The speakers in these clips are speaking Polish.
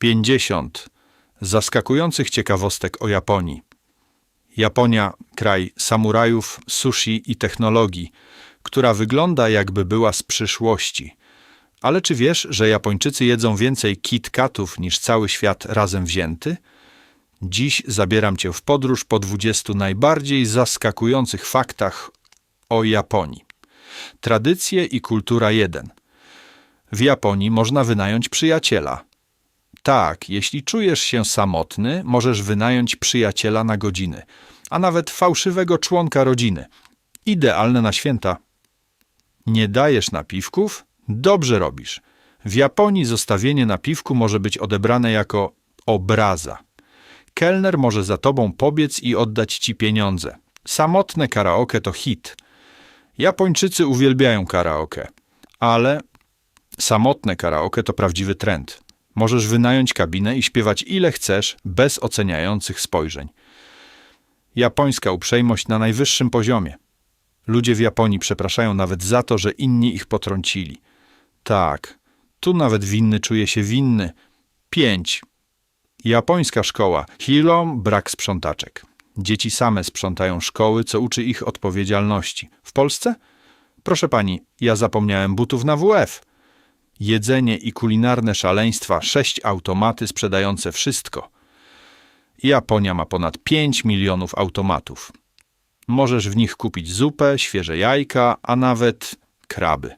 50 zaskakujących ciekawostek o Japonii. Japonia kraj samurajów, sushi i technologii, która wygląda jakby była z przyszłości. Ale czy wiesz, że Japończycy jedzą więcej KitKatów niż cały świat razem wzięty? Dziś zabieram cię w podróż po 20 najbardziej zaskakujących faktach o Japonii. Tradycje i kultura 1. W Japonii można wynająć przyjaciela. Tak, jeśli czujesz się samotny, możesz wynająć przyjaciela na godziny, a nawet fałszywego członka rodziny. Idealne na święta. Nie dajesz napiwków? Dobrze robisz. W Japonii zostawienie napiwku może być odebrane jako obraza. Kelner może za tobą pobiec i oddać ci pieniądze. Samotne karaoke to hit. Japończycy uwielbiają karaoke, ale samotne karaoke to prawdziwy trend. Możesz wynająć kabinę i śpiewać ile chcesz, bez oceniających spojrzeń. Japońska uprzejmość na najwyższym poziomie. Ludzie w Japonii przepraszają nawet za to, że inni ich potrącili. Tak, tu nawet winny czuje się winny. 5. Japońska szkoła. Hilom brak sprzątaczek. Dzieci same sprzątają szkoły, co uczy ich odpowiedzialności. W Polsce? Proszę pani, ja zapomniałem butów na WF. Jedzenie i kulinarne szaleństwa, sześć automaty sprzedające wszystko. Japonia ma ponad 5 milionów automatów. Możesz w nich kupić zupę, świeże jajka, a nawet kraby.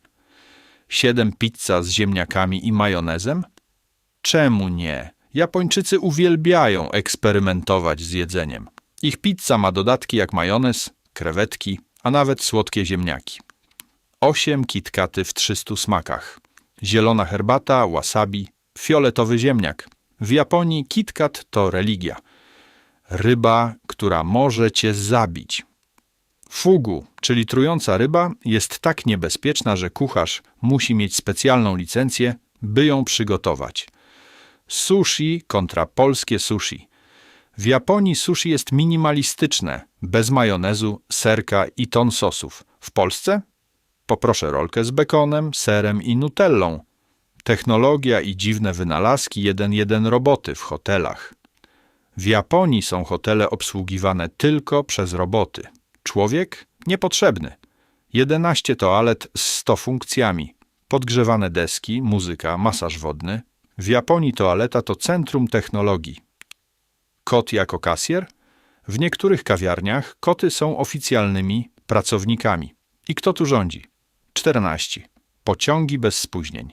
Siedem pizza z ziemniakami i majonezem? Czemu nie? Japończycy uwielbiają eksperymentować z jedzeniem. Ich pizza ma dodatki jak majonez, krewetki, a nawet słodkie ziemniaki. Osiem kitkaty w 300 smakach. Zielona herbata, wasabi, fioletowy ziemniak. W Japonii kitkat to religia. Ryba, która może cię zabić. Fugu, czyli trująca ryba, jest tak niebezpieczna, że kucharz musi mieć specjalną licencję, by ją przygotować. Sushi kontra polskie sushi. W Japonii sushi jest minimalistyczne, bez majonezu, serka i ton sosów. W Polsce? Poproszę rolkę z bekonem, serem i nutellą. Technologia i dziwne wynalazki jeden jeden roboty w hotelach. W Japonii są hotele obsługiwane tylko przez roboty. Człowiek niepotrzebny. 11 toalet z 100 funkcjami. Podgrzewane deski, muzyka, masaż wodny. W Japonii toaleta to centrum technologii. Kot jako kasjer? W niektórych kawiarniach koty są oficjalnymi pracownikami. I kto tu rządzi? 14. Pociągi bez spóźnień.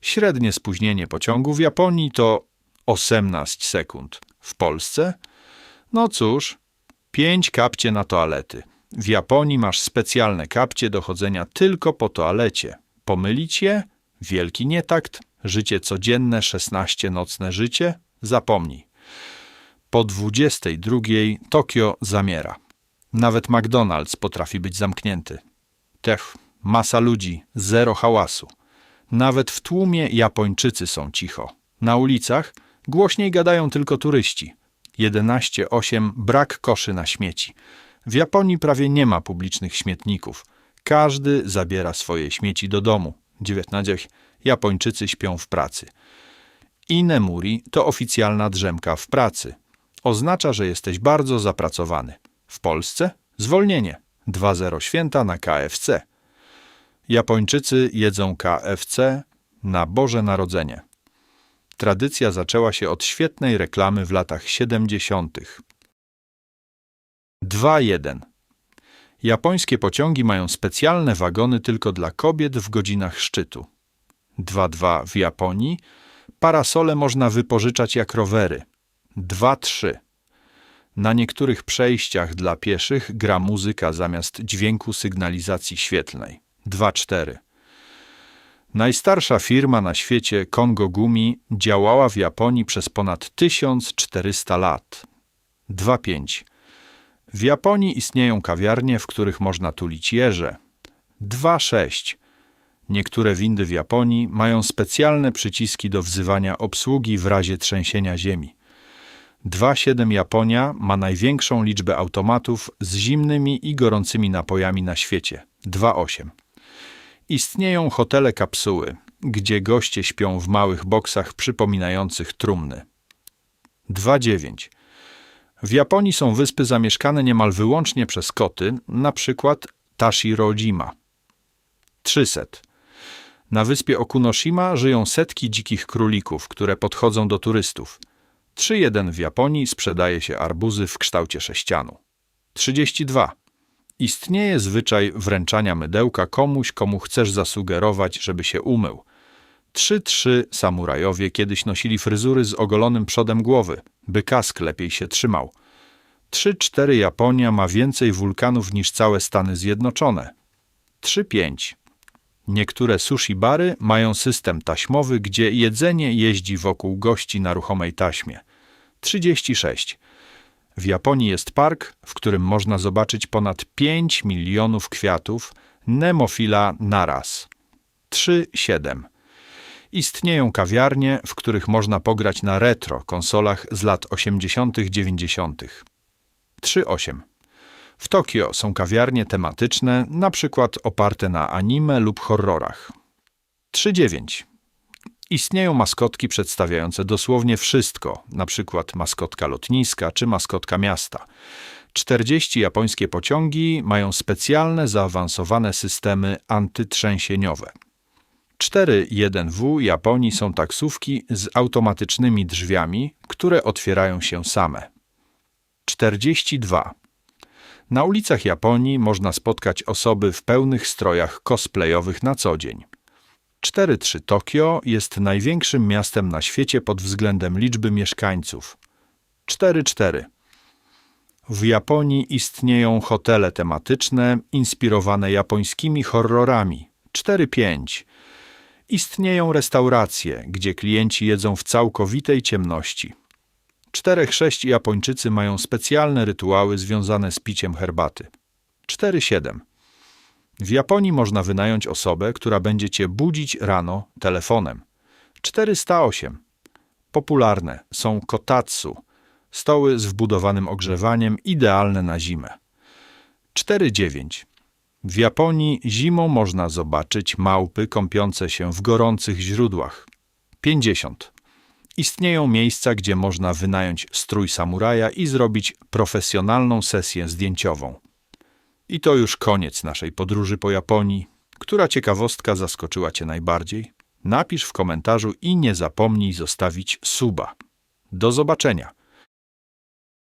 Średnie spóźnienie pociągu w Japonii to 18 sekund. W Polsce? No cóż, 5 kapcie na toalety. W Japonii masz specjalne kapcie do chodzenia tylko po toalecie. Pomylić je? Wielki nietakt? Życie codzienne, 16 nocne życie? Zapomnij. Po 22 Tokio zamiera. Nawet McDonald's potrafi być zamknięty. Tech, masa ludzi, zero hałasu. Nawet w tłumie Japończycy są cicho. Na ulicach głośniej gadają tylko turyści. 11.8 brak koszy na śmieci. W Japonii prawie nie ma publicznych śmietników. Każdy zabiera swoje śmieci do domu. 19. Japończycy śpią w pracy. Inemuri to oficjalna drzemka w pracy. Oznacza, że jesteś bardzo zapracowany. W Polsce zwolnienie. 2-0 święta na KFC. Japończycy jedzą KFC na Boże Narodzenie. Tradycja zaczęła się od świetnej reklamy w latach 70. 2.1. Japońskie pociągi mają specjalne wagony tylko dla kobiet w godzinach szczytu. 2.2. W Japonii parasole można wypożyczać jak rowery. 2.3. Na niektórych przejściach dla pieszych gra muzyka zamiast dźwięku sygnalizacji świetlnej. 2.4. Najstarsza firma na świecie Kongo Gumi działała w Japonii przez ponad 1400 lat. 2.5. W Japonii istnieją kawiarnie, w których można tulić jeże. 2.6. Niektóre windy w Japonii mają specjalne przyciski do wzywania obsługi w razie trzęsienia ziemi. 2.7 Japonia ma największą liczbę automatów z zimnymi i gorącymi napojami na świecie. 2.8. Istnieją hotele kapsuły. gdzie goście śpią w małych boksach przypominających trumny. 2.9. W Japonii są wyspy zamieszkane niemal wyłącznie przez koty, na przykład Tashirojima. 300. Na wyspie Okunoshima żyją setki dzikich królików, które podchodzą do turystów. 3.1 w Japonii sprzedaje się arbuzy w kształcie sześcianu. 32. Istnieje zwyczaj wręczania mydełka komuś, komu chcesz zasugerować, żeby się umył. 3-3 samurajowie kiedyś nosili fryzury z ogolonym przodem głowy, by kask lepiej się trzymał. 3-4 Japonia ma więcej wulkanów niż całe Stany Zjednoczone. 3-5 Niektóre sushi bary mają system taśmowy, gdzie jedzenie jeździ wokół gości na ruchomej taśmie. 36. W Japonii jest park, w którym można zobaczyć ponad 5 milionów kwiatów Nemophila naraz. 3.7. Istnieją kawiarnie, w których można pograć na retro konsolach z lat 80., 90. 3.8. W Tokio są kawiarnie tematyczne, na przykład oparte na anime lub horrorach. 3.9. Istnieją maskotki przedstawiające dosłownie wszystko, przykład maskotka lotniska czy maskotka miasta. 40 japońskie pociągi mają specjalne, zaawansowane systemy antytrzęsieniowe. 4.1W Japonii są taksówki z automatycznymi drzwiami, które otwierają się same. 42. Na ulicach Japonii można spotkać osoby w pełnych strojach cosplayowych na co dzień. 4.3 Tokio jest największym miastem na świecie pod względem liczby mieszkańców. 4.4 W Japonii istnieją hotele tematyczne inspirowane japońskimi horrorami. 4.5 Istnieją restauracje, gdzie klienci jedzą w całkowitej ciemności. 4.6 Japończycy mają specjalne rytuały związane z piciem herbaty. 4.7 w Japonii można wynająć osobę, która będzie cię budzić rano telefonem. 408. Popularne są kotatsu, stoły z wbudowanym ogrzewaniem, idealne na zimę. 4.9. W Japonii zimą można zobaczyć małpy kąpiące się w gorących źródłach. 50. Istnieją miejsca, gdzie można wynająć strój samuraja i zrobić profesjonalną sesję zdjęciową. I to już koniec naszej podróży po Japonii. Która ciekawostka zaskoczyła Cię najbardziej? Napisz w komentarzu i nie zapomnij zostawić suba. Do zobaczenia.